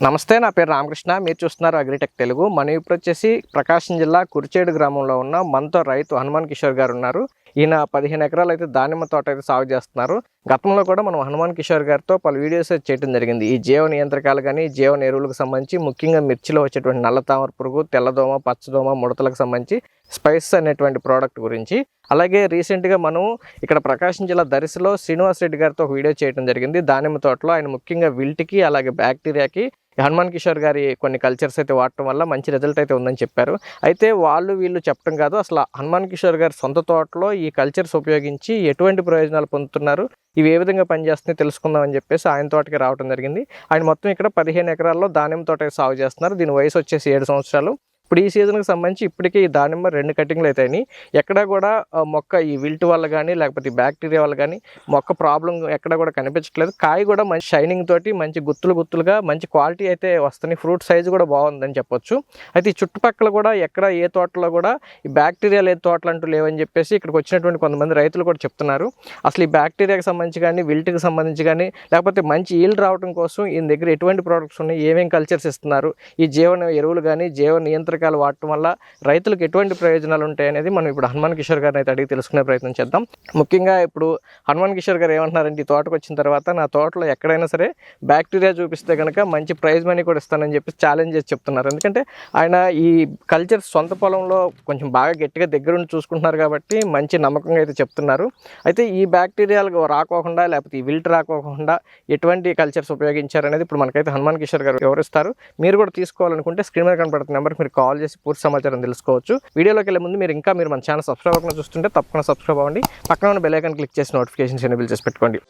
నమస్తే నా పేరు రామకృష్ణ. మీరు చూస్తున్నారు అగ్రిటెక్ తెలుగు. మన ఇప్పుడు వచ్చేసి ప్రకాశం జిల్లా కురిచేడు గ్రామంలో ఉన్న మనతో రైతు హనుమాన్ కిషోర్ గారు ఉన్నారు. ఈయన పదిహేను ఎకరాలు అయితే దానిమ్మ తోట అయితే సాగు చేస్తున్నారు. గతంలో కూడా మనం హనుమాన్ కిషోర్ గారితో పలు వీడియోస్ అయితే చేయడం జరిగింది. ఈ జీవ నియంత్రకాలు కానీ జీవ ఎరువులకు సంబంధించి ముఖ్యంగా మిర్చిలో వచ్చేటువంటి నల్ల తామర పురుగు తెల్లదోమ పచ్చదోమ ముడతలకు సంబంధించి స్పైస్ అనేటువంటి ప్రోడక్ట్ గురించి అలాగే రీసెంట్గా మనం ఇక్కడ ప్రకాశం జిల్లా దరిశలో శ్రీనివాస్ రెడ్డి గారితో ఒక వీడియో చేయడం జరిగింది. దానిమ్మ తోటలో ఆయన ముఖ్యంగా విల్ట్కి అలాగే బ్యాక్టీరియాకి హనుమాన్ కిషోర్ గారి కొన్ని కల్చర్స్ అయితే వాడటం వల్ల మంచి రిజల్ట్ అయితే ఉందని చెప్పారు. అయితే వాళ్ళు వీళ్ళు చెప్పడం కాదు అసలు హనుమాన్ కిషోర్ గారి సొంత తోటలో ఈ కల్చర్స్ ఉపయోగించి ఎటువంటి ప్రయోజనాలు పొందుతున్నారు ఇవి ఏ విధంగా పనిచేస్తున్నాయి తెలుసుకుందాం అని చెప్పేసి ఆయన తోటకి రావడం జరిగింది. ఆయన మొత్తం ఇక్కడ పదిహేను ఎకరాల్లో దానిమ్మ తోట సాగు చేస్తున్నారు. దీని వయసు వచ్చేసి ఏడు సంవత్సరాలు. ఇప్పుడు ఈ సీజన్కి సంబంధించి ఇప్పటికే ఈ దానిమ్మ రెండు కటింగ్లు అవుతాయి ఎక్కడ కూడా మొక్క ఈ విల్ట్ వల్ల కానీ లేకపోతే బ్యాక్టీరియా వల్ల కానీ మొక్క ప్రాబ్లం ఎక్కడ కూడా కనిపించట్లేదు. కాయ కూడా మంచి షైనింగ్ తోటి మంచి గుత్తులు గుత్తులుగా మంచి క్వాలిటీ అయితే వస్తున్నాయి ఫ్రూట్ సైజు కూడా బాగుందని చెప్పొచ్చు. అయితే ఈ చుట్టుపక్కల కూడా ఎక్కడ ఏ తోటలో కూడా ఈ బ్యాక్టీరియా లేదు తోటలు అంటూ లేవని చెప్పేసి ఇక్కడికి వచ్చినటువంటి కొంతమంది రైతులు కూడా చెప్తున్నారు. అసలు ఈ బ్యాక్టీరియాకి సంబంధించి కానీ విల్ట్కి సంబంధించి కానీ లేకపోతే మంచి ఈల్డ్ రావడం కోసం ఈయన దగ్గర ఎటువంటి ప్రోడక్ట్స్ ఉన్నాయి ఏమేమి కల్చర్స్ ఇస్తున్నారు ఈ జీవన ఎరువులు కానీ జీవ నియంత్రకాలు వాడటం వల్ల రైతులకు ఎటువంటి ప్రయోజనాలు ఉంటాయి అనేది మనం ఇప్పుడు హనుమాన్ కిషోర్ గారిని అయితే అడిగి తెలుసుకునే ప్రయత్నం చేద్దాం. ముఖ్యంగా ఇప్పుడు హనుమాన్ కిషోర్ గారు ఏమంటున్నారంటే ఈ తోటకు వచ్చిన తర్వాత నా తోటలో ఎక్కడైనా సరే బ్యాక్టీరియా చూపిస్తే కనుక మంచి ప్రైజ్ మనీ కూడా ఇస్తానని చెప్పి ఛాలెంజ్ చేసి చెప్తున్నారు. ఎందుకంటే ఆయన ఈ కల్చర్ సొంత పొలంలో కొంచెం బాగా గట్టిగా దగ్గరుండి చూసుకుంటున్నారు కాబట్టి మంచి నమ్మకంగా అయితే చెప్తున్నారు. అయితే ఈ బ్యాక్టీరియాలు రాకోకుండా లేకపోతే ఈ విల్ట్ రాకోకుండా ఎటువంటి కల్చర్స్ ఉపయోగించారనేది ఇప్పుడు మనకైతే హనుమాన్ కిషోర్ గారు వివరిస్తారు. మీరు కూడా తీసుకోవాలనుకుంటే స్క్రీన్ మీద కనపడుతున్న నెంబర్కి మీరు కాల్ చేసి పూర్తి సమాచారం తెలుసుకోవచ్చు. వీడియోలోకి వెళ్ళే ముందు మీరు ఇంకా మీరు మన ఛానల్ సబ్స్క్రైబ్ అవ్వకుండా చూస్తుంటే తప్పకుండా సబ్స్క్రైబ్ అవ్వండి. పక్కన ఉన్న బెల్ ఐకాన్ క్లిక్ చేసి నోటిఫికేషన్స్ ఎనేబుల్ చేసి పెట్టుకోండి.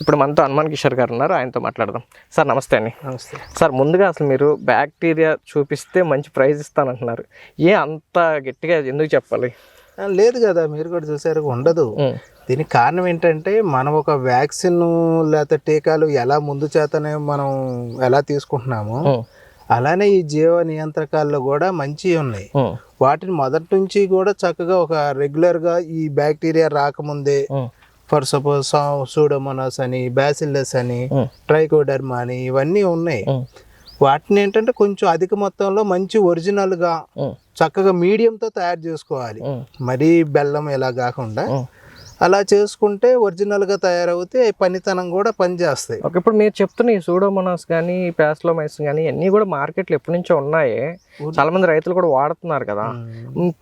ఇప్పుడు మనతో హనుమాన్ కిషోర్ గారు ఉన్నారు. ఆయనతో మాట్లాడదాం. సార్ నమస్తే అండి. నమస్తే. సార్ ముందుగా అసలు మీరు బ్యాక్టీరియా చూపిస్తే మంచి ప్రైజ్ ఇస్తానంటున్నారు. ఏ అంత గట్టిగా ఎందుకు చెప్పాలి? లేదు కదా మీరు కూడా చూసారు ఉండదు. దీనికి కారణం ఏంటంటే మనం ఒక వ్యాక్సిన్ లేకపోతే టీకాలు ఎలా ముందు చేతనే మనం ఎలా తీసుకుంటున్నామో అలానే ఈ జీవ నియంత్రకాల్లో కూడా మంచివి ఉన్నాయి. వాటిని మొదటి నుంచి కూడా చక్కగా ఒక రెగ్యులర్గా ఈ బ్యాక్టీరియా రాకముందే ఫర్ సపోజ్ సూడోమోనాస్ అని బ్యాసిల్లస్ అని ట్రైకోడర్మా అని ఇవన్నీ ఉన్నాయి. వాటిని ఏంటంటే కొంచెం అధిక మొత్తంలో మంచి ఒరిజినల్గా చక్కగా మీడియంతో తయారు చేసుకోవాలి. మరీ బెల్లం ఇలా కాకుండా. అలా చేసుకుంటే ఒరిజినల్గా తయారవుతే పనితనం కూడా పనిచేస్తాయి. ఓకే ఇప్పుడు మీరు చెప్తున్న ఈ సూడోమోనాస్ కానీ ప్యాస్లోమైస్ కానీ అన్నీ కూడా మార్కెట్లో ఎప్పటి నుంచో ఉన్నాయి. చాలా మంది రైతులు కూడా వాడుతున్నారు కదా.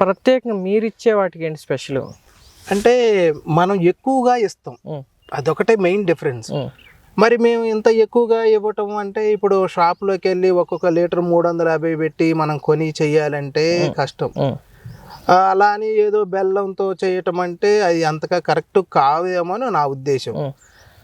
ప్రత్యేకంగా మీరు ఇచ్చే వాటికి ఏంటి స్పెషల్? అంటే మనం ఎక్కువగా ఇస్తాం. అదొకటే మెయిన్ డిఫరెన్స్. మరి మేము ఇంత ఎక్కువగా ఇవ్వటం అంటే ఇప్పుడు షాప్లోకి వెళ్ళి ఒక్కొక్క లీటర్ మూడు వందల యాభై పెట్టి మనం కొని చెయ్యాలంటే కష్టం. అలా అని ఏదో బెల్లంతో చేయటం అంటే అది అంతగా కరెక్ట్ అని నా ఉద్దేశం.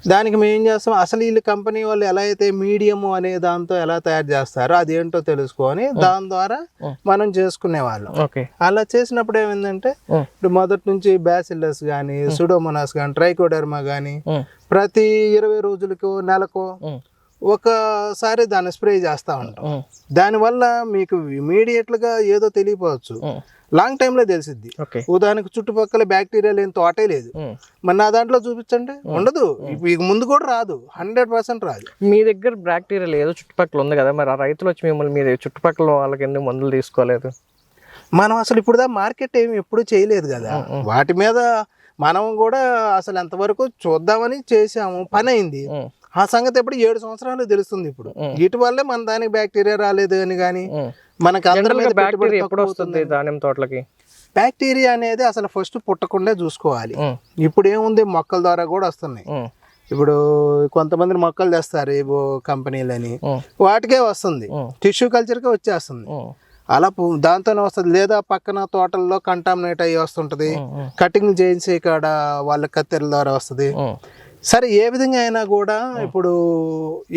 దానికి మేము ఏం చేస్తాం? అసలు వీళ్ళు కంపెనీ వాళ్ళు ఎలా అయితే మీడియం అనే దాంతో ఎలా తయారు చేస్తారో అదేంటో తెలుసుకొని దాని ద్వారా మనం చేసుకునే వాళ్ళం ఓకే. అలా చేసినప్పుడు ఏమైందంటే ఇప్పుడు మొదటి నుంచి బ్యాసిల్లస్ కానీ సుడోమోనాస్ కానీ ట్రైకోడర్మా కానీ ప్రతి ఇరవై రోజులకో నెలకో ఒకసారి దాన్ని స్ప్రే చేస్తూ ఉంటాం. దానివల్ల మీకు ఇమీడియట్గా ఏదో తెలియపోవచ్చు. లాంగ్ టైంలో తెలిసిద్ది. ఉదాహరణకు చుట్టుపక్కల బ్యాక్టీరియా లేని తోటే లేదు. మరి నా దాంట్లో చూపించండి. ఉండదు. ఇక ముందు కూడా రాదు. హండ్రెడ్ పర్సెంట్ రాదు. మీ దగ్గర బ్యాక్టీరియా లేదు చుట్టుపక్కల ఉంది కదా. మరి ఆ రైతులు వచ్చి మిమ్మల్ని మీ చుట్టుపక్కల వాళ్ళకి ఎందుకు మందులు తీసుకోలేదు? మనం అసలు ఇప్పుడు దా మార్కెట్ ఏమి ఎప్పుడు చేయలేదు కదా. వాటి మీద మనం కూడా అసలు ఎంతవరకు చూద్దామని చేసాము పని అయింది. ఆ సంగతి ఎప్పుడు ఏడు సంవత్సరాలు తెలుస్తుంది ఇప్పుడు. వీటి వల్లే మన దానికి బ్యాక్టీరియా రాలేదు అని కానీ. మనకి బ్యాక్టీరియా ఎప్పుడు వస్తుంది దానిమ్మ తోటలకి? బ్యాక్టీరియా అనేది అసలు ఫస్ట్ పుట్టకుండా చూసుకోవాలి. ఇప్పుడు ఏముంది? మొక్కల ద్వారా కూడా వస్తున్నాయి. ఇప్పుడు కొంతమంది మొక్కలు తెస్తారు ఏవో కంపెనీలని. వాటికే వస్తుంది. టిష్యూ కల్చర్కే వచ్చేస్తుంది. అలా దాంతోనే వస్తుంది. లేదా పక్కన తోటల్లో కంటామినేట్ అయ్యి వస్తుంటది. కటింగ్ చేసి కాడ వాళ్ళ కత్తెరల ద్వారా వస్తుంది. సరే ఏ విధంగా అయినా కూడా ఇప్పుడు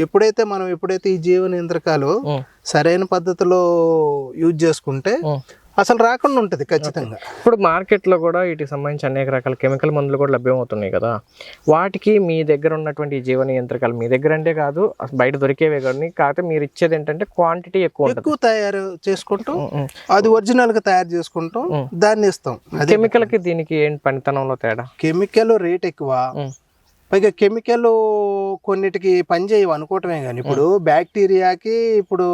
ఎప్పుడైతే మనం ఎప్పుడైతే ఈ జీవ నియంత్రకాలు ఉమ్, సరైన పద్ధతిలో యూజ్ చేసుకుంటే అసలు రాకుండా ఉంటుంది ఖచ్చితంగా. ఇప్పుడు మార్కెట్లో కూడా వీటికి సంబంధించి అనేక రకాల కెమికల్ మందులు కూడా లభ్యమవుతున్నాయి కదా. వాటికి మీ దగ్గర ఉన్నటువంటి ఈ జీవ నియంత్రకాలు మీ దగ్గర అంటే కాదు బయట దొరికేవే కానీ కాకపోతే మీరు ఇచ్చేది ఏంటంటే క్వాంటిటీ ఎక్కువ ఎక్కువ తయారు చేసుకుంటాం. అది ఒరిజినల్గా తయారు చేసుకుంటాం. దాన్ని ఇస్తాం. కెమికల్కి దీనికి ఏంటి పనితనంలో తేడా? కెమికల్ రేట్ ఎక్కువ. పైగా కెమికల్ కొన్నిటికి పని చేయవు అనుకోవటమే కానీ ఇప్పుడు బ్యాక్టీరియాకి ఇప్పుడు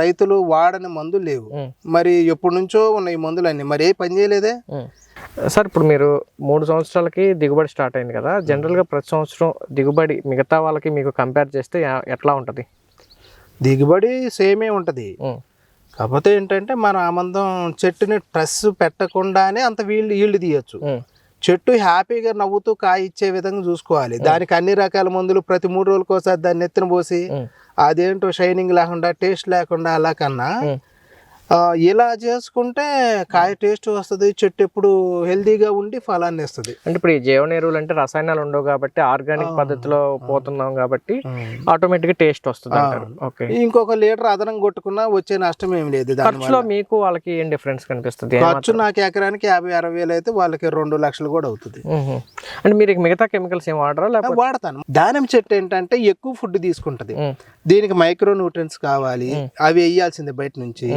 రైతులు వాడని మందులు లేవు. మరి ఎప్పటి నుంచో ఉన్నాయి ఈ మందులన్నీ. మరి ఏ పని చేయలేదే. సార్ ఇప్పుడు మీరు మూడు సంవత్సరాలకి దిగుబడి స్టార్ట్ అయింది కదా జనరల్గా ప్రతి సంవత్సరం దిగుబడి మిగతా వాళ్ళకి మీకు కంపేర్ చేస్తే ఎట్లా ఉంటుంది? దిగుబడి సేమే ఉంటది. కాకపోతే ఏంటంటే మన ఆమందం చెట్టుని ట్రస్ పెట్టకుండానే అంత వీళ్ళు ఈల్డ్ తీయచ్చు. చెట్టు హ్యాపీగా నవ్వుతూ కాయ ఇచ్చే విధంగా చూసుకోవాలి. దానికి అన్ని రకాల మందులు ప్రతి మూడు రోజులకు ఒకసారి దాన్ని ఎత్తున పోసి అదేంటో షైనింగ్ లేకుండా టేస్ట్ లేకుండా అలా కన్నా ఇలా చేసుకుంటే కాయ టేస్ట్ వస్తుంది చెట్టు ఎప్పుడు హెల్దీగా ఉండి ఫలాన్ని ఇస్తుంది. అంటే ఇప్పుడు ఈ జీవన ఎరువులు అంటే రసాయనాలు ఉండవు కాబట్టి ఆర్గానిక్ పద్ధతిలో పోతున్నాం కాబట్టి ఆటోమేటిక్ టేస్ట్ వస్తుంది ఓకే. ఇంకొక లీటర్ అదనం కొట్టుకున్నా వచ్చే నష్టం ఏం లేదు ఖర్చులో మీకు వాళ్ళకి ఏం డిఫరెన్స్ కనిపిస్తుంది? ఖర్చు నాకు ఎకరానికి యాభై అరవై వేలు అయితే వాళ్ళకి రెండు లక్షలు కూడా అవుతుంది. అంటే మీరు మిగతా కెమికల్స్ ఏం వాడరా? లేకపోతే వాడతాను. దానిమ్మ చెట్టు ఏంటంటే ఎక్కువ ఫుడ్ తీసుకుంటది. దీనికి మైక్రో న్యూట్రియన్స్ కావాలి అవి వేయాల్సిందే బయట నుంచి.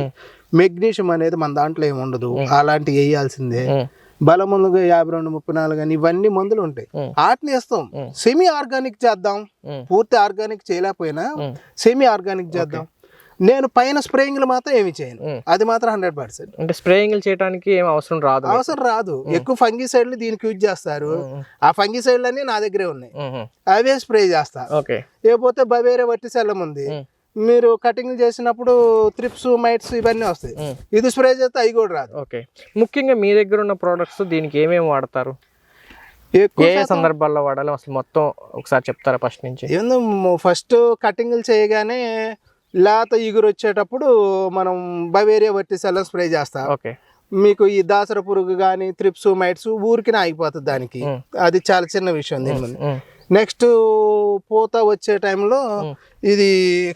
మెగ్నీషియం అనేది మన దాంట్లో ఏమి ఉండదు. అలాంటివి వేయాల్సిందే. మ్మ్. బలములుగా యాభై రెండు ముప్పై నాలుగు అని ఇవన్నీ మందులు ఉంటాయి. వాటిని వేస్తాం. సెమీ ఆర్గానిక్ చేద్దాం. పూర్తి ఆర్గానిక్ చేయలేకపోయినా. సెమీ ఆర్గానిక్ చేద్దాం. నేను పైన స్ప్రేయింగ్లు మాత్రం ఏమి చేయను. అది మాత్రం హండ్రెడ్ పర్సెంట్ అంటే స్ప్రేయింగ్ చేయడానికి ఏం అవసరం రాదు. అవసరం రాదు. ఎక్కువ ఫంగిసైడ్లు దీనికి యూజ్ చేస్తారు. ఆ ఫంగిసైడ్లు అన్ని నా దగ్గరే ఉన్నాయి. అవే స్ప్రే చేస్తా. లేకపోతే బవేరే వట్టి సెల్లం ఉంది. మీరు కటింగ్ చేసినప్పుడు త్రిప్స్ మైట్స్ ఇవన్నీ వస్తాయి. ఇది స్ప్రే చేస్తే అవి కూడా రాదు. ఓకే. ముఖ్యంగా మీ దగ్గర ఉన్న ప్రోడక్ట్స్ దీనికి ఏమేమి వాడతారు? ఏ సందర్భాల్లో వాడాలి? అసలు మొత్తం ఒకసారి చెప్తారా ఫస్ట్ నుంచి? ఏందో ఫస్ట్ కటింగ్లు చేయగానే లేత ఇగురు వచ్చేటప్పుడు మనం బవేరియా వట్టి సెల్లం స్ప్రే చేస్తా. ఓకే. మీకు ఈ దాసర పురుగు కానీ త్రిప్స్ మైట్స్ ఊరికినే ఆగిపోతుంది దానికి. అది చాలా చిన్న విషయం దీని. నెక్స్ట్ పూత వచ్చే టైంలో ఇది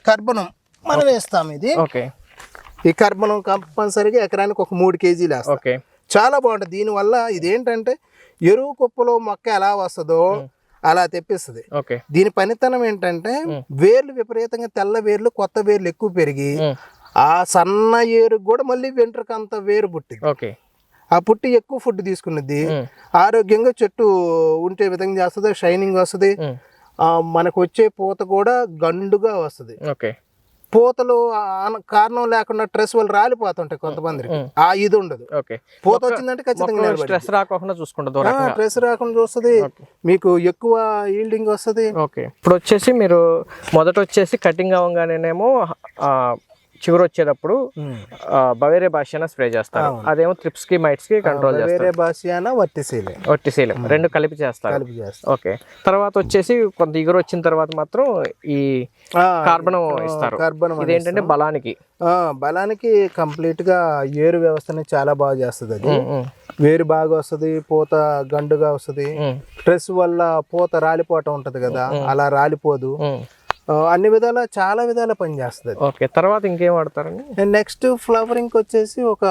కర్బనం. మనం వేస్తాం ఇది. ఓకే. ఈ కర్బనం కంపల్సరీగా ఎకరానికి ఒక మూడు కేజీలు వేస్తాం. ఓకే. చాలా బాగుంటుంది. దీనివల్ల ఇదేంటంటే ఎరువు కుప్పలో మొక్క ఎలా వస్తుందో అలా తెప్పిస్తుంది. ఓకే. దీని పనితనం ఏంటంటే వేర్లు విపరీతంగా తెల్ల వేర్లు కొత్త వేర్లు ఎక్కువ పెరిగి. ఆ సన్న ఏరు కూడా మళ్ళీ వెంట్రుక అంత వేరు పుట్టింది. ఓకే. ఆ పుట్టి ఎక్కువ ఫుడ్ తీసుకున్నది. ఆరోగ్యంగా చెట్టు ఉంటే విధంగా చేస్తుంది షైనింగ్ వస్తుంది. మనకు వచ్చే పూత కూడా గండుగా వస్తుంది. ఓకే. పూతలు కారణం లేకుండా స్ట్రెస్ వల్ల రాలిపోతుంటాయి కొంతమందికి. ఆ ఇది ఉండదు. ఓకే. పూత వచ్చిందంటే ఖచ్చితంగా స్ట్రెస్ రాకుండా చూసుకుంటా దూరంగా స్ట్రెస్ రాకుండా చూస్తుంది. మీకు ఎక్కువ ఈల్డింగ్ వస్తుంది. ఓకే. ఇప్పుడు వచ్చేసి మీరు మొదట వచ్చేసి కటింగ్ అవ్వగానేనేమో ఆ, చిగురు వచ్చేటప్పుడు బవేరే భాష స్ప్రే చేస్తారు. అదేమో త్రిప్స్కి మైట్స్కి కంట్రోల్ చేస్తారు. రెండు కలిపి చేస్తారు. కలిపి చేస్తాం ఓకే. తర్వాత వచ్చేసి కొంత ఇగురు వచ్చిన తర్వాత మాత్రం ఈ కార్బన్ ఇస్తారు. కార్బన్ ఇదేంటంటే బలానికి. బలానికి కంప్లీట్గా ఏరు వ్యవస్థని చాలా బాగా చేస్తుంది అది. వేరు బాగా వస్తుంది పూత గండుగా వస్తుంది. స్ట్రెస్ వల్ల పూత రాలిపోవటం ఉంటది కదా అలా రాలిపోదు. అన్ని విధాల చాలా విధాల పనిచేస్తుంది. ఓకే తర్వాత ఇంకేం వాడతారండి? నెక్స్ట్ ఫ్లవరింగ్ వచ్చేసి ఒక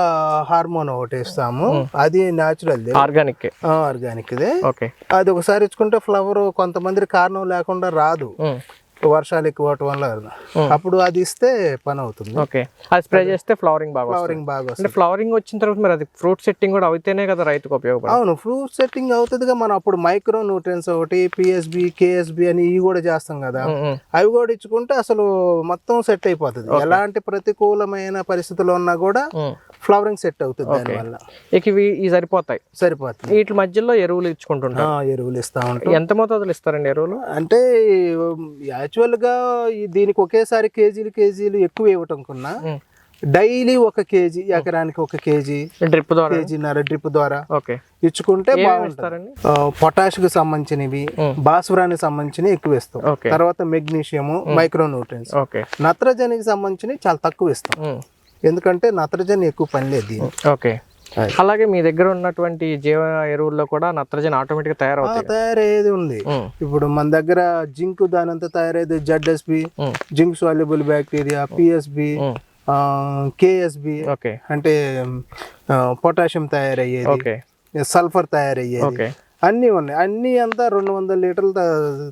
హార్మోన్ ఒకటి ఇస్తాము. అది న్యాచురల్ ఆర్గానిక్ ఆర్గానిక్ ఓకే. అది ఒకసారి ఇచ్చుకుంటే ఫ్లవర్ కొంతమంది కారణం లేకుండా రాదు. వర్షాలు ఎక్కువ అవటం వల్ల అప్పుడు అది ఇస్తే పని అవుతుంది ఓకే. అది స్ప్రే చేస్తే ఫ్లవరింగ్ బాగా ఫ్లవరింగ్ బాగా అంటే వస్తుంది. ఫ్లవరింగ్ వచ్చిన తర్వాత మరి అది ఫ్రూట్ సెట్టింగ్ కూడా అయితేనే కదా రైతుకు ఉపయోగపడుతుంది. అవును ఫ్రూట్ సెట్టింగ్ అవుతుందిగా మనం అప్పుడు మైక్రో న్యూట్రియన్స్ ఒకటి పిఎస్బి కేఎస్బి అని ఇవి కూడా చేస్తాం కదా. అవి కూడా ఇచ్చుకుంటే అసలు మొత్తం సెట్ అయిపోతుంది. ఎలాంటి ప్రతికూలమైన పరిస్థితుల్లో ఉన్నా కూడా. ఫ్లవరింగ్ సెట్ అవుతుంది దానివల్ల. ఇక ఇవి ఇవి సరిపోతాయి. సరిపోతుంది. వీటి మధ్యలో ఎరువులు ఇచ్చుకుంటుంటారు. ఆ, ఎరువులు ఇస్తా ఉంటాం. ఎంత మోతాదులు ఇస్తారండి ఎరువులు? అంటే యాక్చువల్గా ఈ దీనికి ఒకేసారి కేజీలు కేజీలు ఎక్కువ ఇవ్వటం కన్నా. డైలీ ఒక కేజీ ఎకరానికి ఒక కేజీ డ్రిప్ ద్వారా? కేజీన్నర డ్రిప్ ద్వారా ఓకే. ఇచ్చుకుంటే ఇస్తారండి? పొటాష్కు సంబంధించినవి భాస్వరానికి సంబంధించినవి ఎక్కువ ఇస్తాం. తర్వాత మెగ్నీషియం మైక్రో న్యూట్రియన్స్ ఓకే. నత్రజనికి సంబంధించినవి చాలా తక్కువ ఇస్తాం. ఎందుకంటే నత్రజని ఎక్కువ పని లేదు. ఓకే. అలాగే మీ దగ్గర ఉన్నటువంటి జీవ ఎరువుల్లో కూడా నత్రజని ఆటోమేటిక్గా ఆ, తయారవుతాయి తయారయ్యేది ఉంది. ఇప్పుడు మన దగ్గర జింక్ దానంతా తయారయ్యేది ZSB zinc soluble bacteria PSB KSB okay. అంటే పొటాషియం తయారయ్యేది. ఓకే. సల్ఫర్ తయారయ్యేది. ఓకే. అన్నీ ఉన్నాయి. అన్నీ అంతా రెండు వందల లీటర్లు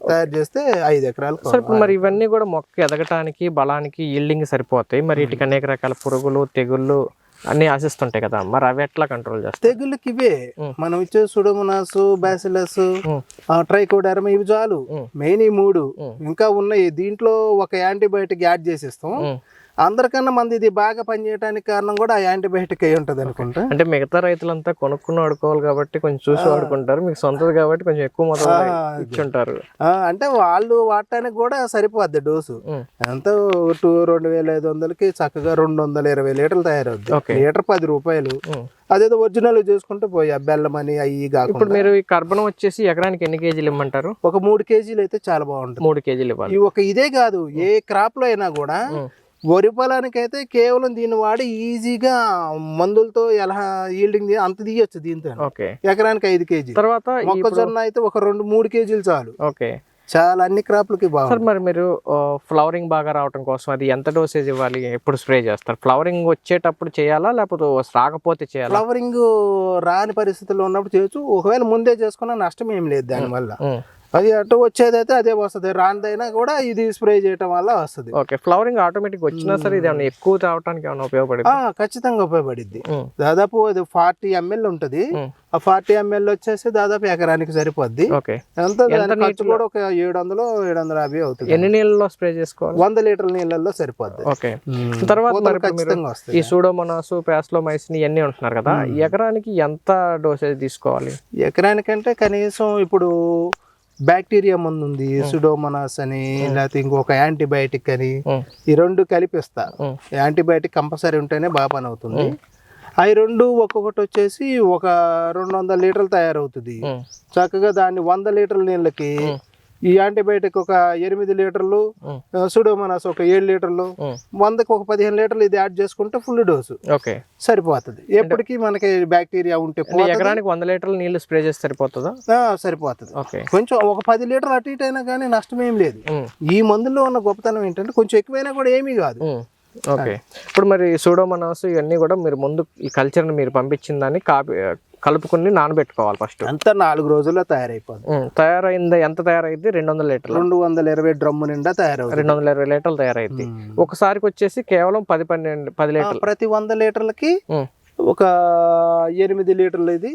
తయారు చేస్తే ఐదు ఎకరాలు సార్ ఇప్పుడు మరి ఇవన్నీ కూడా మొక్క ఎదగటానికి బలానికి ఈల్డింగ్ సరిపోతాయి. మరి వీటికి అనేక రకాల పురుగులు తెగుళ్ళు అన్ని ఆశిస్తుంటాయి కదా. మరి అవి ఎట్లా కంట్రోల్ చేస్తాయి తెగుళ్ళకి ఇవే. మనం ఇచ్చే సుడోమోనాస్ బ్యాసిలస్ ఉమ్. ట్రైకోడర్మ ఇవి చాలు. మెయిన్ ఈ మూడు. ఇంకా ఉన్నాయి. దీంట్లో ఒక యాంటీబయాటిక్ యాడ్ చేసేస్తాం. అందరికన్నా మంది ఇది బాగా పనిచేయడానికి కారణం కూడా ఆ యాంటీబయాటిక్ అయి ఉంటది అనుకుంటా. అంటే మిగతా రైతులంతా కొనుక్కుని వాడుకోవాలి కాబట్టి కొంచెం చూసి వాడుకుంటారు. మీకు సొంతది కాబట్టి కొంచెం ఎక్కువ మొత్తం ఇచ్చుంటారు అంటే వాళ్ళు వాడటానికి కూడా సరిపోద్ది డోసు. ఎంత? టూ రెండు వేల ఐదు వందలకి చక్కగా రెండు వందల ఇరవై లీటర్లు తయారవుద్ది. లీటర్ పది రూపాయలు. అదేదో ఒరిజినల్ చేసుకుంటే పోయి ఆ బెల్లం అని అవి ఇప్పుడు కాకుండా. మీరు ఈ కర్బనం వచ్చేసి ఎకరానికి ఎన్ని కేజీలు ఇమ్మంటారు? ఒక మూడు కేజీలు అయితే చాలా బాగుంటుంది. మూడు కేజీలు ఇవ్వాలి. ఒక ఇదే కాదు ఏ క్రాప్లో అయినా కూడా. వరి పొలానికి అయితే కేవలం దీన్ని వాడి ఈజీగా మందులతో ఎలా ఈల్డింగ్ అంత తీయొచ్చు దీంతో. ఓకే. ఎకరానికి ఐదు కేజీ తర్వాత మొక్కజొన్న అయితే ఒక రెండు మూడు కేజీలు చాలు. ఓకే. చాలా అన్ని క్రాప్లకి సార్ బాగుంది మరి మీరు ఫ్లవరింగ్ బాగా రావడం కోసం అది ఎంత డోసేజ్ ఇవ్వాలి ఎప్పుడు స్ప్రే చేస్తారు? ఫ్లవరింగ్ వచ్చేటప్పుడు చేయాలా లేకపోతే రాకపోతే చేయాలా? ఫ్లవరింగ్ రాని పరిస్థితుల్లో ఉన్నప్పుడు చేయొచ్చు. ఒకవేళ ముందే చేసుకున్నా నష్టం ఏం లేదు దానివల్ల. అది అటు వచ్చేదైతే అదే వస్తుంది. రానిదైనా కూడా ఇది స్ప్రే చేయటం వల్ల వస్తుంది. ఓకే ఫ్లవరింగ్ ఆటోమేటిక్ వచ్చినా సరే ఇది ఏమైనా ఎక్కువ రావడానికి ఏమైనా ఉపయోగపడింది? ఖచ్చితంగా ఉపయోగపడిద్ది. ఉమ్. దాదాపు అది ఫార్టీ ఎంఎల్ ఉంటుంది. ఆ ఫార్టీ ఎంఎల్ వచ్చేసి దాదాపు ఎకరానికి సరిపోద్ది. ఓకే. ఎంత ఖర్చు కూడా ఒక ఏడు వందలు ఏడు వందల యాభై అవుతుంది. ఎన్ని నీళ్ళలో స్ప్రే చేసుకోవాలి? వంద లీటర్ల నీళ్ళల్లో సరిపోద్ది. ఓకే. తర్వాత ఖచ్చితంగా ఈ సూడోమోనాస్ ప్యాస్లోమైసిన్ ఇవన్నీ ఉంటున్నారు కదా ఎకరానికి ఎంత డోసేజ్ తీసుకోవాలి? ఎకరానికంటే కనీసం ఇప్పుడు బ్యాక్టీరియా మందు ఉంది సుడోమనాస్ అని లేకపోతే ఇంకొక యాంటీబయాటిక్ అని. ఈ రెండు కలిపిస్తా. యాంటీబయాటిక్ కంపల్సరీ ఉంటేనే బాగా పని అవుతుంది అవి రెండు ఒక్కొక్కటి వచ్చేసి ఒక రెండు వందల లీటర్లు తయారవుతుంది. చక్కగా దాన్ని వంద లీటర్ల నీళ్ళకి ఈ యాంటీబయాటిక్ ఒక ఎనిమిది లీటర్లు. సుడోమనాస్ ఒక ఏడు లీటర్లు. వందకు ఒక పదిహేను లీటర్లు ఇది యాడ్ చేసుకుంటే ఫుల్ డోసు ఓకే సరిపోతుంది ఎప్పటికీ మనకి బ్యాక్టీరియా ఉంటే. ఎకరానికి వంద లీటర్లు నీళ్ళు స్ప్రే చేసి సరిపోతుందా సరిపోతుంది ఓకే కొంచెం ఒక పది లీటర్లు అటు ఇటు అయినా కానీ నష్టం ఏం లేదు. ఈ మందులో ఉన్న గొప్పతనం ఏంటంటే కొంచెం ఎక్కువైనా కూడా ఏమీ కాదు. ఓకే ఇప్పుడు మరి సూడోమోనాస్ ఇవన్నీ కూడా మీరు ముందు ఈ కల్చర్ని మీరు పంపించిన దాన్ని కాపీ కలుపుకుని నానబెట్టుకోవాలి ఫస్ట్. అంతా నాలుగు రోజుల్లో తయారైపోతుంది తయారైంది ఎంత తయారైంది రెండు వందల లీటర్లు. రెండు వందల ఇరవై డ్రమ్ము నిండా తయారవుతుంది రెండు వందల ఇరవై లీటర్లు తయారైంది ఒకసారికి వచ్చేసి కేవలం పది పన్నెండు పది లీటర్లు. ప్రతి వంద లీటర్లకి. ఒక ఎనిమిది లీటర్లు ఇది.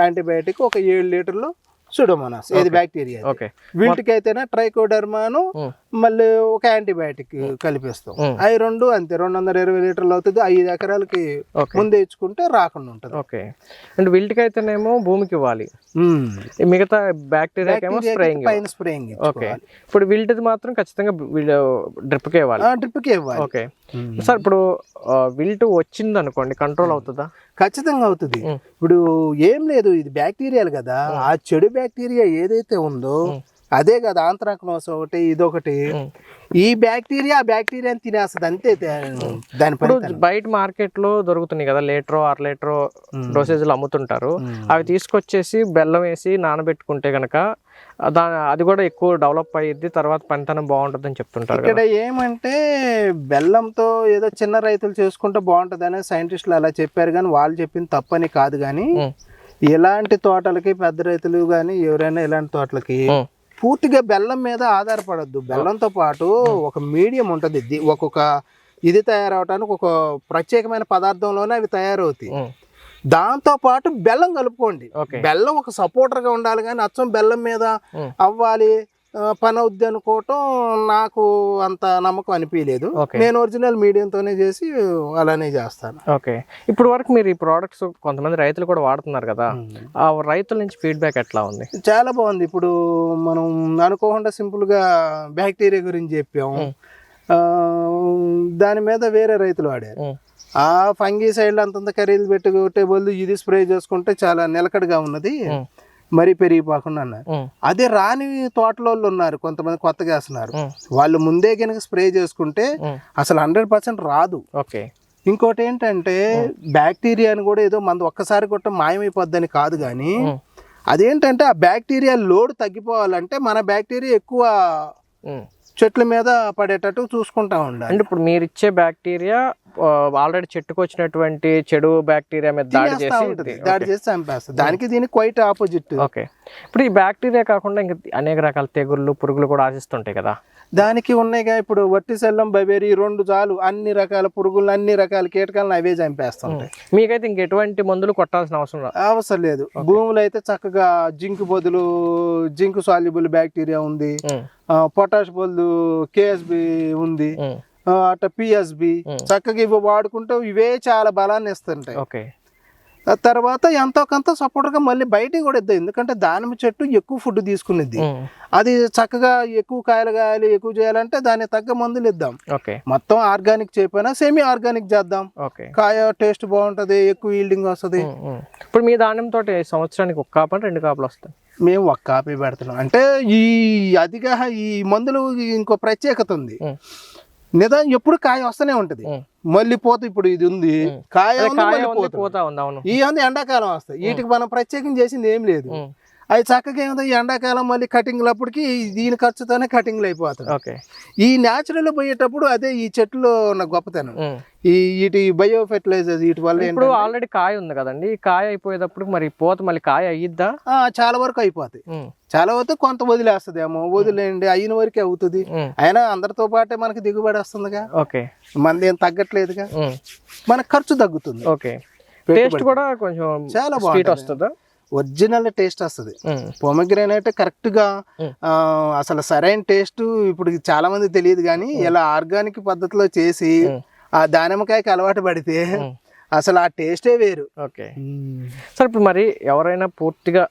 యాంటీబయాటిక్ ఒక ఏడు లీటర్లు సుడోమోనాస్ ఇది బ్యాక్టీరియా ఓకే వీటికి అయితేనే ట్రైకోడర్మాను. మళ్ళీ ఒక యాంటీబయాటిక్ కలిపిస్తాం. ఉమ్. అవి రెండు అంతే రెండు వందల ఇరవై లీటర్లు అవుతుంది. ఐదు ఎకరాలకి ముందే ఇచ్చుకుంటే రాకుండా ఉంటుంది. ఓకే అండ్ వీటికి అయితేనేమో భూమికి ఇవ్వాలి. ఈ మిగతా బ్యాక్టీరియాకి స్ప్రేయింగ్ పైన స్ప్రేయింగ్ ఓకే ఇప్పుడు వీటిది మాత్రం ఖచ్చితంగా డ్రిప్కే ఇవ్వాలి. డ్రిప్కి ఇవ్వాలి. ఓకే సార్ ఇప్పుడు విల్ట్ వచ్చింది అనుకోండి కంట్రోల్ అవుతుందా? ఖచ్చితంగా అవుతుంది. ఇప్పుడు ఏం లేదు ఇది బ్యాక్టీరియాలు కదా ఆ చెడు బ్యాక్టీరియా ఏదైతే ఉందో అదే కదా ఆంత్రాక్నోస్ ఒకటి ఇదొకటి. ఈ బ్యాక్టీరియా బ్యాక్టీరియాని తినేస్తుంది అంతే దాని బయట మార్కెట్లో దొరుకుతున్నాయి కదా లీటరో అర లీటరో డోసేజ్లు అమ్ముతుంటారు. అవి తీసుకొచ్చేసి బెల్లం వేసి నానబెట్టుకుంటే గనక అది కూడా ఎక్కువ డెవలప్ అయ్యిద్ది తర్వాత పనితనం బాగుంటుందని చెప్తుంటారు ఇక్కడ ఏమంటే బెల్లంతో ఏదో చిన్న రైతులు చేసుకుంటే బాగుంటుంది అనే సైంటిస్టులు అలా చెప్పారు కానీ వాళ్ళు చెప్పింది తప్పని కాదు కానీ. ఇలాంటి తోటలకి పెద్ద రైతులు కానీ ఎవరైనా ఇలాంటి తోటలకి. పూర్తిగా బెల్లం మీద ఆధారపడద్దు. బెల్లంతో పాటు ఒక మీడియం ఉంటుంది. ఒక్కొక్క ఇది తయారవటానికి ఒక ప్రత్యేకమైన పదార్థంలోనే అవి తయారవుతాయి. దాంతో పాటు బెల్లం కలుపుకోండి. బెల్లం ఒక సపోర్టర్గా ఉండాలి కానీ అచ్చం బెల్లం మీద. అవ్వాలి పని అవుద్ది అనుకోవటం నాకు అంత నమ్మకం అనిపించలేదు నేను ఒరిజినల్ మీడియంతోనే చేసి అలానే చేస్తాను. ఓకే. ఇప్పుడు వరకు మీరు ఈ ప్రోడక్ట్స్ కొంతమంది రైతులు కూడా వాడుతున్నారు కదా. ఆ రైతుల నుంచి ఫీడ్బ్యాక్ ఎట్లా ఉంది? చాలా బాగుంది. ఇప్పుడు మనం అనుకోకుండా సింపుల్గా బ్యాక్టీరియా గురించి చెప్పాం. ఉమ్. ఆ, దాని మీద వేరే రైతులు వాడారు. ఆ ఫంగీ సైడ్ అంతంత ఖరీదు పెట్టి కొట్టే బదులు ఇది స్ప్రే చేసుకుంటే చాలా నిలకడగా ఉన్నది. మరీ పెరిగిపోకుండా అన్నారు. అదే రాని తోటలోళ్ళు ఉన్నారు కొంతమంది కొత్తగా వేస్తున్నారు. వాళ్ళు ముందే కనుక స్ప్రే చేసుకుంటే. అసలు హండ్రెడ్ పర్సెంట్ రాదు ఓకే ఇంకోటి ఏంటంటే బ్యాక్టీరియాని కూడా ఏదో మందు ఒక్కసారి కొట్ట మాయమైపోద్దని కాదు కానీ. అదేంటంటే ఆ బ్యాక్టీరియా లోడ్ తగ్గిపోవాలంటే మన బ్యాక్టీరియా ఎక్కువ. చెట్ల మీద పడేటట్టు చూసుకుంటా ఉండాలి అంటే ఇప్పుడు మీరు ఇచ్చే బ్యాక్టీరియా ఆల్రెడీ చెట్టుకు వచ్చినటువంటి చెడు బ్యాక్టీరియా మీద దాడి చేసి దాడి చేసి చంపేస్తుంది దానికి దీనికి క్వైట్ ఆపోజిట్ ఓకే. ఇప్పుడు ఈ బ్యాక్టీరియా కాకుండా ఇంకా అనేక రకాల తెగుళ్ళు పురుగులు కూడా ఆశిస్తుంటాయి కదా? దానికి ఉన్నాయిగా ఇప్పుడు వట్టి సెల్లం బవేరి రెండు చాలు అన్ని రకాల పురుగులు అన్ని రకాల కీటకాలను అవే చంపేస్తుంటాయి. మీకైతే ఇంక ఎటువంటి మందులు కొట్టాల్సిన అవసరం అవసరం లేదు. భూములు అయితే చక్కగా జింక్ బదులు జింక్ సాల్యుబుల్ బ్యాక్టీరియా ఉంది. పొటాష్ బదులు కేఎస్బి ఉంది. అట్ట పిఎస్బి చక్కగా ఇవి వాడుకుంటే ఇవే చాలా బలాన్ని ఇస్తుంటాయి. ఓకే. తర్వాత ఎంతో కొంత సపోర్ట్గా మళ్ళీ బయటికి కూడా ఇద్దాం. ఎందుకంటే దానిమ్మ చెట్టు ఎక్కువ ఫుడ్ తీసుకునేది. అది చక్కగా ఎక్కువ కాయలు కాయాలి ఎక్కువ చేయాలంటే దానికి తగ్గ మందులు ఇద్దాం. ఓకే. మొత్తం ఆర్గానిక్ చేయకపోయినా సెమీ ఆర్గానిక్ చేద్దాం. ఓకే. కాయ టేస్ట్ బాగుంటది ఎక్కువ ఈల్డింగ్ వస్తది. ఇప్పుడు మీ దానిమ్మ తోట సంవత్సరానికి ఒక కాపని రెండు కాపులు వస్తాయి? మేము ఒక కాపీ పెడుతున్నాం. అంటే ఈ అదిగా ఈ మందులు ఇంకో ప్రత్యేకత ఉంది. నిజం ఎప్పుడు కాయ వస్తూనే ఉంటది. మళ్ళీ పోతే ఇప్పుడు ఇది ఉంది. కాయ. పోతా ఉంది అవును. ఈ అంది ఎండాకాలం వస్తాయి. వీటికి మనం ప్రత్యేకం చేసింది ఏం లేదు. అవి చక్కగా ఏముంది? ఈ ఎండాకాలం మళ్ళీ కటింగ్లు అప్పటికి దీని ఖర్చుతోనే కటింగ్లు అయిపోతుంది ఓకే. ఈ న్యాచురల్ పోయేటప్పుడు అదే ఈ చెట్టులో ఉన్న గొప్పతనం. ఈ వీటి బయో ఫెర్టిలైజర్స్ వీటి వల్ల ఇప్పుడు ఆల్రెడీ కాయ ఉంది కదండి. ఈ కాయ అయిపోయేటప్పుడు మరి పోత మళ్ళీ కాయ అయ్యిద్దా చాలా వరకు అయిపోతాయి. చాలా వరకు కొంత వదిలేస్తుంది ఏమో వదిలేయండి అయిన వరకే అవుతుంది. అయినా అందరితో పాటే మనకి దిగుబడి వస్తుందిగా. ఓకే. మనది ఏం తగ్గట్లేదుగా. మనకు ఖర్చు తగ్గుతుంది. ఓకే. టేస్ట్ కూడా. కొంచెం చాలా బాగుంటుంది. వస్తుందా? ఒరిజినల్ టేస్ట్ వస్తుంది. పొమగ్రానైట్ కరెక్ట్గా అసలు సరైన టేస్ట్ ఇప్పుడు చాలా మంది తెలియదు కానీ ఇలా ఆర్గానిక్ పద్ధతిలో చేసి. ఆ దానిమ్మకాయకి అలవాటు పడితే. అసలు ఆ టేస్టే వేరు. ఓకే. సార్ ఇప్పుడు మరి ఎవరైనా పూర్తిగా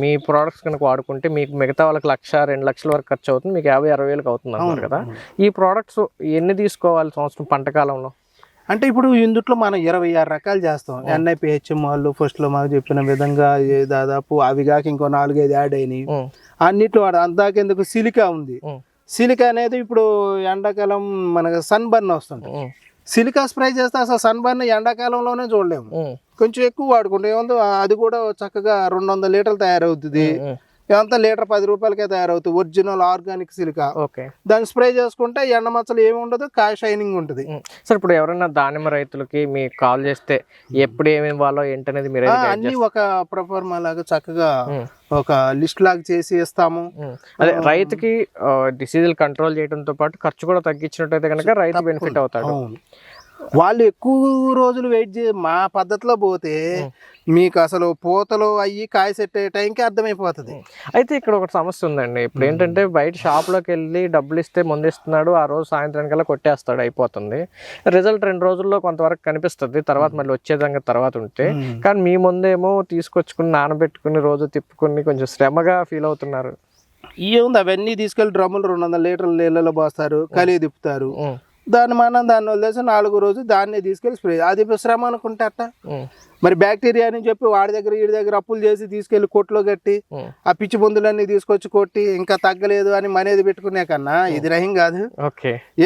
మీ ప్రోడక్ట్స్ కనుక వాడుకుంటే మీకు మిగతా వాళ్ళకి లక్ష రెండు లక్షల వరకు ఖర్చు అవుతుంది మీకు యాభై అరవై వేలకు అవుతుంది అన్నారు కదా. ఈ ప్రోడక్ట్స్ ఎన్ని తీసుకోవాలి సంవత్సరం పంట కాలంలో? అంటే ఇప్పుడు ఇందుట్లో మనం ఇరవై ఆరు రకాలు చేస్తాం. ఎన్ఐపిహెచ్ఎం వాళ్ళు ఫస్ట్లో మాకు చెప్పిన విధంగా దాదాపు అవి కాక ఇంకో నాలుగైదు యాడ్ అయినాయి. అన్నిట్లో అందాకెందుకు సిలికా ఉంది. సిలికా అనేది ఇప్పుడు ఎండాకాలం మనకు సన్ బర్న్ వస్తుంది సిలికా స్ప్రే చేస్తే అసలు సన్ బర్న్ ఎండాకాలంలోనే చూడలేము. కొంచెం ఎక్కువ వాడుకుంటే ఏముందో? అది కూడా చక్కగా రెండు వందల లీటర్లు తయారవుతుంది. ఇదంతా లీటర్ పది రూపాయలకే తయారవుతుంది. Original organic silica. ఓకే. దాన్ని స్ప్రే చేసుకుంటే ఎండ మచ్చలు ఏమి ఉండదు కాయ షైనింగ్ ఉంటుంది. సార్ ఇప్పుడు ఎవరైనా దానిమ్మ రైతులకి మీకు కాల్ చేస్తే ఎప్పుడు ఏమి ఇవ్వాలో ఏంటనేది మీరే అన్ని ఒక ప్రొఫార్మా లాగా చక్కగా. ఒక లిస్ట్ లాగా చేసి ఇస్తాము. అదే రైతుకి డిసీజులు కంట్రోల్ చేయడంతో పాటు ఖర్చు కూడా తగ్గించినట్టయితే కనుక రైతు బెనిఫిట్ అవుతాడు. వాళ్ళు ఎక్కువ రోజులు వెయిట్ చే మా పద్ధతిలో పోతే మీకు అసలు పూతలు అయ్యి కాయ సెట్ అయ్యే టైంకి అర్థమైపోతుంది. అయితే ఇక్కడ ఒక సమస్య ఉందండి. ఇప్పుడు ఏంటంటే బయట షాప్లోకి వెళ్ళి డబ్బులు ఇస్తే ముందు ఇస్తున్నాడు ఆ రోజు సాయంత్రానికల్లా కొట్టేస్తాడు అయిపోతుంది. రిజల్ట్ రెండు రోజుల్లో కొంతవరకు కనిపిస్తుంది తర్వాత మళ్ళీ వచ్చేదాకా తర్వాత ఉంటే. కానీ మీ ముందేమో తీసుకొచ్చుకుని నానబెట్టుకుని రోజు తిప్పుకుని కొంచెం శ్రమగా ఫీల్ అవుతున్నారు. ఏముంది అవన్నీ తీసుకెళ్ళి డ్రమ్ములు రెండు వందల లీటర్ల నీళ్ళలో పోస్తారు కలిగి తిప్పుతారు. దాన్ని మనం దాన్ని వదిలేసి నాలుగో రోజు దాన్ని తీసుకెళ్ళి స్ప్రే అది శ్రమ అనుకుంటే అట్ట. మరి బ్యాక్టీరియా అని చెప్పి వాడి దగ్గర వీడి దగ్గర అప్పులు చేసి తీసుకెళ్ళి కొట్లో కట్టి. ఆ పిచ్చి మందులన్నీ తీసుకొచ్చి కొట్టి ఇంకా తగ్గలేదు అని మనేది పెట్టుకునే కన్నా ఇది రహం కాదు.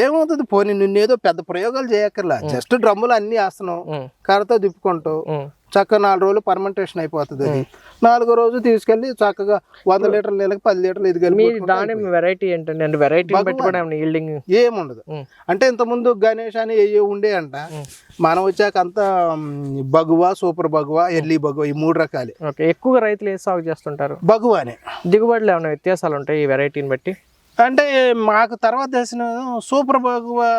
ఏమవుతుంది? పోనీ నిన్నేదో పెద్ద ప్రయోగాలు చేయక్కర్లా. జస్ట్ డ్రమ్ములు అన్ని వేస్తున్నావు. కర్రతో తిప్పుకుంటావు ఉమ్, చక్కగా నాలుగు రోజులు పర్మెంటేషన్ అయిపోతుంది అది. నాలుగో రోజు తీసుకెళ్ళి చక్కగా వంద లీటర్ల నీళ్ళకి పది లీటర్లు ఇది మీ కలిపి దాని వెరైటీ ఏంటండి? అంటే వెరైటీ ఈల్డింగ్ ఏముండదు. అంటే ఇంతకుముందు గణేష్ అని ఏ ఉండే అంట మనం వచ్చాక అంతా బగువా సూపర్ బగువా ఎర్లీ బగువా ఈ మూడు రకాలే. ఎక్కువగా రైతులు ఏ సాగు చేస్తుంటారు? బగువానే దిగుబడిలో ఏమైనా వ్యత్యాసాలు ఉంటాయి ఈ వెరైటీని బట్టి? అంటే మాకు తర్వాత తెలిసిన సూపర్ బగువా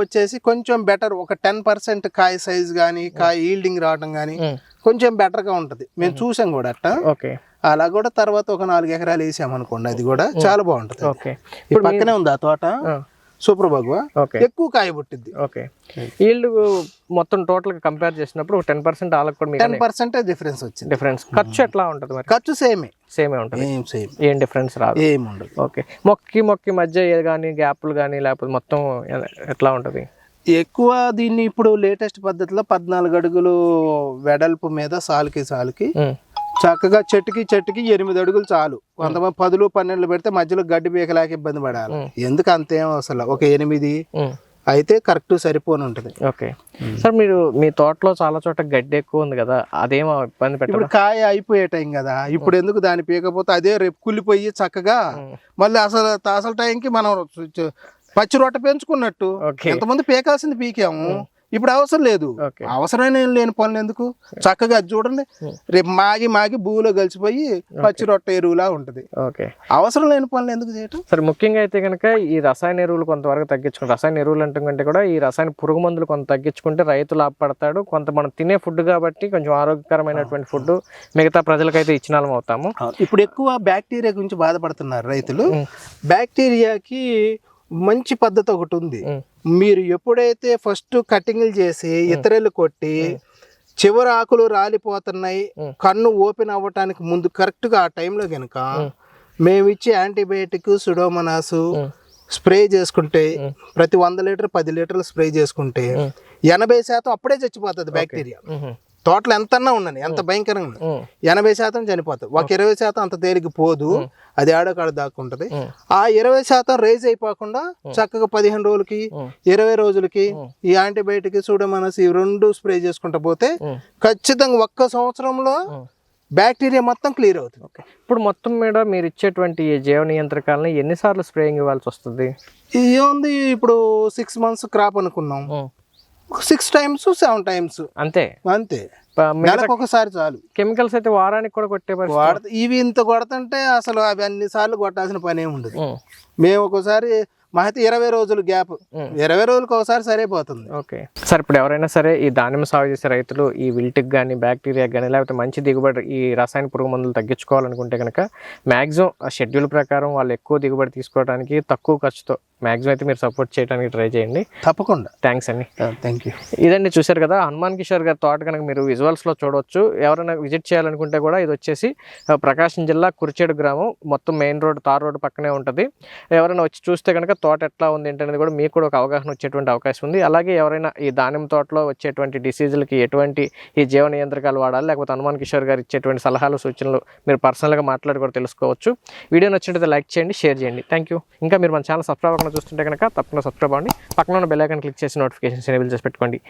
వచ్చేసి కొంచెం బెటర్ ఒక టెన్ పర్సెంట్ కాయ సైజ్ కానీ కాయ ఈల్డింగ్ రావడం కానీ కొంచెం బెటర్గా ఉంటుంది. మేము చూసాం కూడా అట్ట. ఓకే అలా కూడా తర్వాత ఒక నాలుగు ఎకరాలు వేసామనుకోండి అది కూడా చాలా బాగుంటుంది. ఓకే ఈ పక్కనే ఉంది ఆ తోట. సూపర్ బగువా? ఓకే. ఎక్కువ కాయ పుట్టిద్ది. ఓకే. ఈల్డ్ మొత్తం టోటల్గా కంపేర్ చేసినప్పుడు టెన్ పర్సెంట్ వాళ్ళకి కూడా టెన్ పర్సెంట్ డిఫరెన్స్ వచ్చింది. డిఫరెన్స్ ఖర్చు ఎట్లా ఉంటుంది మరి? ఖర్చు సేమే. సేమే ఉంటుంది. ఏం సేమ్. ఏం డిఫరెన్స్ రాదు. ఏం ఉండదు. ఓకే. మొక్కి మొక్కి మధ్య ఏది కానీ గ్యాప్లు కానీ లేకపోతే మొత్తం ఎట్లా ఉంటుంది? ఎక్కువ దీన్ని ఇప్పుడు లేటెస్ట్ పద్ధతిలో పద్నాలుగు అడుగులు వెడల్పు మీద సాలుకి సాలుకి ఉమ్, చక్కగా చెట్టుకి చెట్టుకి ఎనిమిది అడుగులు చాలు. కొంతమంది పదులు పన్నెండులు పెడితే మధ్యలో గడ్డి పీకలేక ఇబ్బంది పడాలి. ఎందుకు అంతేం అసలు ఒక ఎనిమిది అయితే కరెక్ట్ సరిపోని ఉంటుంది. ఓకే. సార్ మీరు మీ తోటలో చాలా చోట గడ్డి ఎక్కువ ఉంది కదా అదేమో ఇబ్బంది ఇప్పుడు కాయ అయిపోయే టైం కదా. ఇప్పుడు ఎందుకు దాన్ని పీకపోతే అదే రేపు కుళ్ళిపోయి చక్కగా మళ్ళీ అసలు అసలు టైంకి మనం పచ్చి రొట్ట పెంచుకున్నట్టు ఎంతమంది పీకాల్సింది పీకాము? ఇప్పుడు అవసరం లేదు. అవసరమైన లేని పనులు ఎందుకు? చక్కగా అది చూడండి. రేపు మాగి మాగి భూమిలో కలిసిపోయి పచ్చి రొట్ట ఎరువులా ఉంటది. ఓకే. అవసరం లేని పనులు ఎందుకు చేయటం? సరే ముఖ్యంగా అయితే కనుక ఈ రసాయన ఎరువులు కొంతవరకు తగ్గించుకుంటే రసాయన ఎరువులు అంటాం కంటే కూడా ఈ రసాయన పురుగు మందులు కొంత తగ్గించుకుంటే రైతు లాభపడతాడు. కొంత మనం తినే ఫుడ్ కాబట్టి కొంచెం ఆరోగ్యకరమైనటువంటి ఫుడ్ మిగతా ప్రజలకైతే ఇచ్చిన అవుతాము. ఇప్పుడు ఎక్కువ బ్యాక్టీరియా గురించి బాధపడుతున్నారు రైతులు. బ్యాక్టీరియాకి మంచి పద్ధతి ఒకటి ఉంది. మీరు ఎప్పుడైతే ఫస్ట్ కటింగ్లు చేసి ఇతరులు కొట్టి చివరి ఆకులు రాలిపోతున్నాయి. కన్ను ఓపెన్ అవ్వటానికి ముందు కరెక్ట్గా ఆ టైంలో కనుక మేము ఇచ్చే యాంటీబయాటిక్ సుడోమనాసు. స్ప్రే చేసుకుంటే. ప్రతి వంద లీటర్ పది లీటర్లు స్ప్రే చేసుకుంటే. ఎనభై శాతం అప్పుడే చచ్చిపోతుంది బ్యాక్టీరియా. తోటలో ఎంతన్నా ఉండని ఎంత భయంకరంగా ఉంది. ఎనభై శాతం చనిపోతుంది ఒక ఇరవై శాతం అంత తేలిక పోదు అది ఆడకాడ దాక్కుంటది. ఆ ఇరవై శాతం రైజ్ అయిపోకుండా చక్కగా పదిహేను రోజులకి. ఇరవై రోజులకి ఈ యాంటీబయాటిక్ సూడోమోనాస్ ఈ రెండు స్ప్రే చేసుకుంటా పోతే. ఖచ్చితంగా ఒక్క సంవత్సరంలో. బ్యాక్టీరియా మొత్తం క్లియర్ అవుతుంది ఇప్పుడు మొత్తం మీద మీరు ఇచ్చేటువంటి జీవ నియంత్రకాలని ఎన్నిసార్లు స్ప్రేయింగ్ ఇవ్వాల్సి వస్తుంది ఇది ఏముంది ఇప్పుడు సిక్స్ మంత్స్ క్రాప్ అనుకున్నాం. సిక్స్ టైమ్స్ సెవెన్ టైమ్స్ అంతే. అంతే. ఒకసారి చాలు. కెమికల్స్ అయితే వారానికి కూడా కొట్టే వాడత ఇవి ఇంత కొడతంటే అసలు అవి అన్ని సార్లు కొట్టాల్సిన పని ఏమి ఉండదు. మ్మ్. ఒకసారి మహతి ఇరవై రోజులు గ్యాప్. ఇరవై రోజులకు ఒకసారి సరిపోతుంది. ఓకే. సార్ ఇప్పుడు ఎవరైనా సరే ఈ దానిమ్మ సాగు చేసే రైతులు ఈ విల్టిక్ కానీ బ్యాక్టీరియా కానీ లేకపోతే మంచి దిగుబడి ఈ రసాయన పురుగు మందులు తగ్గించుకోవాలనుకుంటే కనుక మ్యాక్సిమం ఆ షెడ్యూల్ ప్రకారం వాళ్ళు ఎక్కువ దిగుబడి తీసుకోవడానికి తక్కువ ఖర్చుతో మ్యాక్సిమం అయితే మీరు సపోర్ట్ చేయడానికి ట్రై చేయండి. తప్పకుండా. థ్యాంక్స్ అండి. థ్యాంక్ యూ ఇదండి చూశారు కదా హనుమాన్ కిషోర్ గారి తోట కనుక మీరు విజువల్స్లో చూడవచ్చు ఎవరైనా విజిట్ చేయాలనుకుంటే కూడా ఇది వచ్చేసి ప్రకాశం జిల్లా కురిచేడు గ్రామం మొత్తం మెయిన్ రోడ్ తార్ రోడ్ పక్కనే ఉంటుంది. ఎవరైనా వచ్చి చూస్తే కనుక తోట ఎట్లా ఉంది ఏంటనేది కూడా మీకు కూడా ఒక అవగాహన వచ్చేటువంటి అవకాశం ఉంది. అలాగే ఎవరైనా ఈ దానిమ్మ తోటలో వచ్చేటువంటి డిసీజులకి ఎటువంటి ఈ జీవ నియంత్రకాలు వాడాలి లేకపోతే హనుమాన్ కిషోర్ గారు ఇచ్చేటువంటి సలహాలు సూచనలు మీరు పర్సనల్గా మాట్లాడి కూడా తెలుసుకోవచ్చు. వీడియో నచ్చినట్లయితే లైక్ చేయండి షేర్ చేయండి. థ్యాంక్ యూ ఇంకా మీరు మన ఛానల్ సబ్స్క్రైబ్ అవ్వకుండా చూస్తుంటే కనుక తప్పకుండా సబ్స్క్రైబ్ అవ్వండి. పక్కన ఉన్న బెల్ ఐకన్ క్లిక్ చేసి నోటిఫికేషన్స్ ఎనేబుల్ చేసి పెట్టుకోండి.